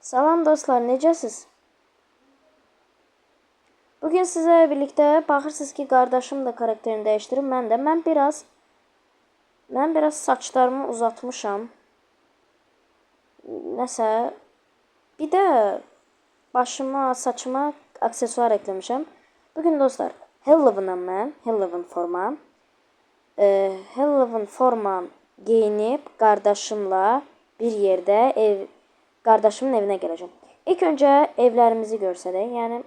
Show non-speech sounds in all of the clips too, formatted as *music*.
Salam dostlar, necəsiz? Bugün sizlerle birlikte baxırsınız ki, qardaşım da karakterini dəyişdirib, mən də. Mən biraz mən biraz saçlarımı uzatmışam. Nəsə bir də başıma, saçıma aksesuar eklemişəm. Bugün dostlar, Halloween'am mən, Halloween formam. Ee, Halloween formam giyinib qardaşımla bir yerdə ev qardaşımın evinə gələcəm. İlk öncə evlərimizi görsədək. Yəni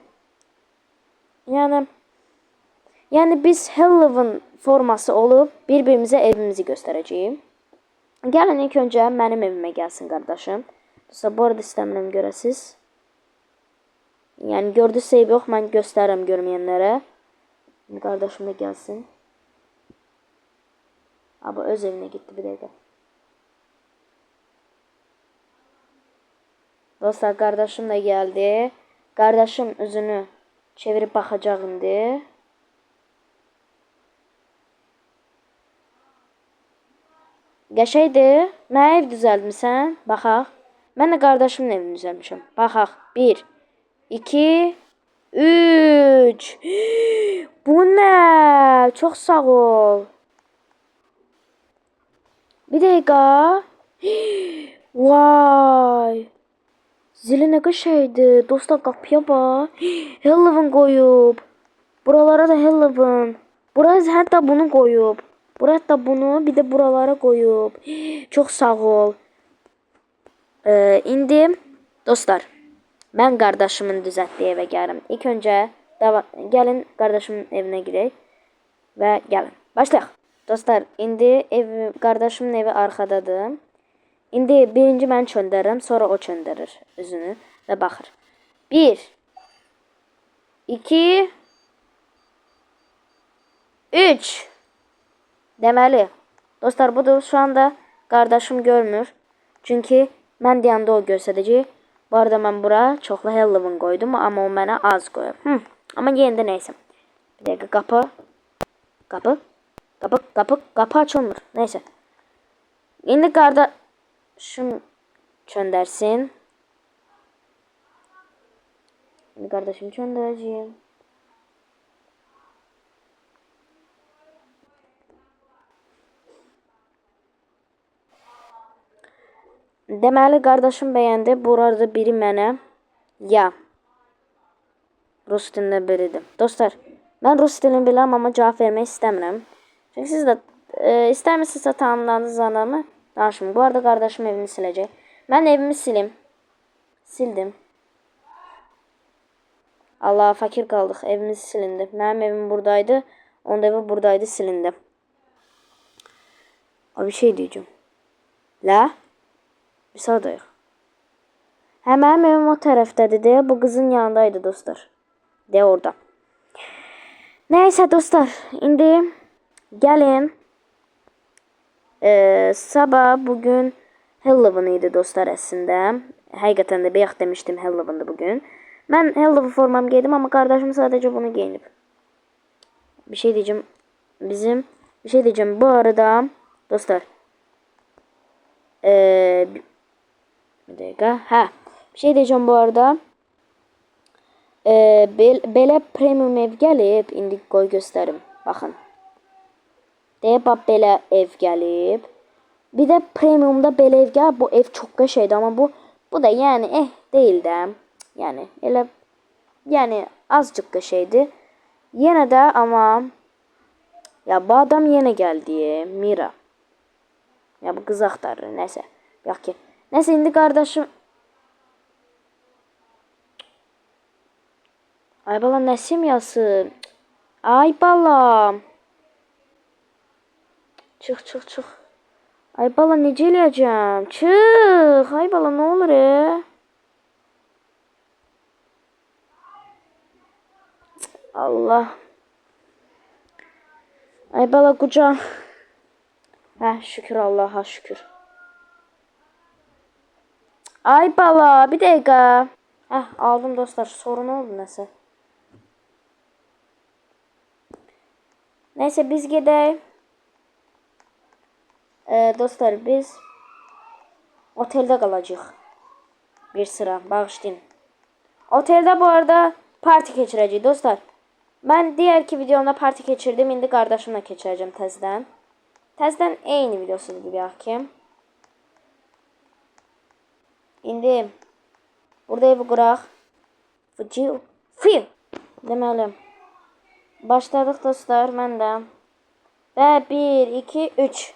yəni yəni biz Halloween forması olub bir-birimizə evimizi göstərəcəyik. Gəlin ilk öncə mənim evimə gəlsin qardaşım. Dostlar, bu arada istəmirəm görəsiz. Yəni gördüsə eybi yox, mən göstərirəm görməyənlərə. Qardaşım da gəlsin. Ama öz evine gitti bir dakika. Dostlar kardeşim de geldi. Kardeşim üzünü çevirip bakacak indi. Qəşəydi. Mənə ev düzəltmisən? Baxaq. Mən də qardaşımın evini düzəltmişəm. Baxaq. 1 2 3 *gasps* Bu nə? Çox sağ ol. Bir dakika. *gasps* Vay. Zili ne şeydi. Dostlar kapıya bak. *gasps* Halloween koyup. Buralara da Halloween. Buraya hatta bunu koyup. Buraya da bunu bir de buralara koyup. *gasps* Çok sağ ol. Ee, indi dostlar. Ben kardeşimin düzəltdiyi evə gəlim. İlk öncə gəlin qardaşımın evinə girək və gəlin. Başlayaq. Dostlar, indi ev qardaşımın evi arxadadır. İndi birinci mən çöndərirəm, sonra o çöndərir üzünü və baxır. 1 2 3 Deməli, dostlar budur. Şu anda qardaşım görmür. Çünki mən deyəndə o göstərəcək. Bu arada mən bura çoxlu Halloween qoydum, amma o mənə az qoyub. Hı. Amma yenə də nəysə. Bir dəqiqə qapı. Qapı. Kapı kapı kapı açılmır. Neyse. Şimdi kardeşim çöndersin. Kardeşim çöndereceğim. Deməli qardaşım bəyəndi. Burada biri mənə ya Rus dilində biridir. Dostlar, mən Rus dilini bilirəm, amma cavab vermək istəmirəm. Çünkü siz de e, istermişsiniz tamamlandığınız danışmayın. Bu arada kardeşim evini silecek. Ben evimi silim. Sildim. Allah fakir kaldık. Evimiz silindi. Benim evim buradaydı. Onun evi buradaydı silindi. Abi bir şey diyeceğim. La? Bir sağdayıq. Hə, mənim evim o tərəfdədir deyə bu qızın yanındaydı dostlar. De orada. Neyse dostlar, indi Gelin. Ee, sabah bugün Halloween idi dostlar əslində. Həqiqətən də bayaq demişdim Halloween'dı. Ben Halloween formamı giydim ama kardeşim sadece bunu giyinip. Bir şey diyeceğim. Bizim bir şey diyeceğim. Bu arada dostlar. Ee, bir dakika. Ha. Bir şey diyeceğim bu arada. Ee, bel, belə premium ev gəlib. İndi qoy göstərim. Baxın. Deyə bax belə ev gəlib. Bir də premiumda belə ev gəl. Bu ev çox qəşəngdir, amma bu bu da yəni eh deyil də. Yəni elə yəni azcıq qəşəngdir. Yenə də amma ya bu adam yenə gəldi, Mira. Ya bu qız axtarır, nəsə. Yox ki. Nəsə indi qardaşım Ay bala nə simyası? Ay balam. Çık çık çık. Ay bala necə eləyəcəm? Çıx. Ay bala nə olur e? Allah. Ay bala qucaq. Hə, şükür Allaha şükür. Ay bala, bir dəqiqə. Hə, aldım dostlar. Sorun oldu nəsə. Neyse biz gedək. Ee, dostlar biz otelde kalacağız. bir sıra. Bağışlayın. Otelde bu arada parti keçirəcəyik dostlar. Ben diğerki videomda parti keçirdim. İndi qardaşımla keçirəcəm təzədən. Təzədən eyni videosudur bir ki. İndi burada evi quraq. Fıcıl. Fil. Deməli. Başladıq dostlar, mən də. Və 1 2 3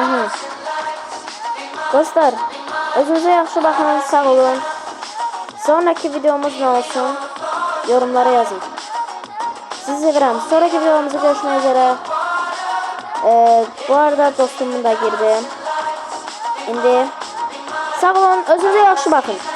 Aha. Dostlar, özünüze yaxşı baxın, sağ olun. Sonraki videomuz ne olsun? Yorumlara yazın. Sizi sevirəm. Sonraki videomuzda görüşmək üzere. Ee, bu arada dostumun da girdi. İndi sağ olun, özünüze yaxşı baxın.